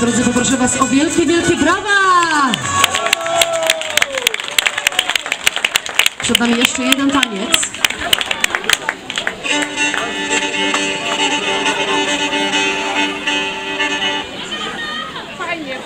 drodzy, poproszę Was o wielkie, wielkie brawa! Przed nami jeszcze jeden taniec. Fajnie,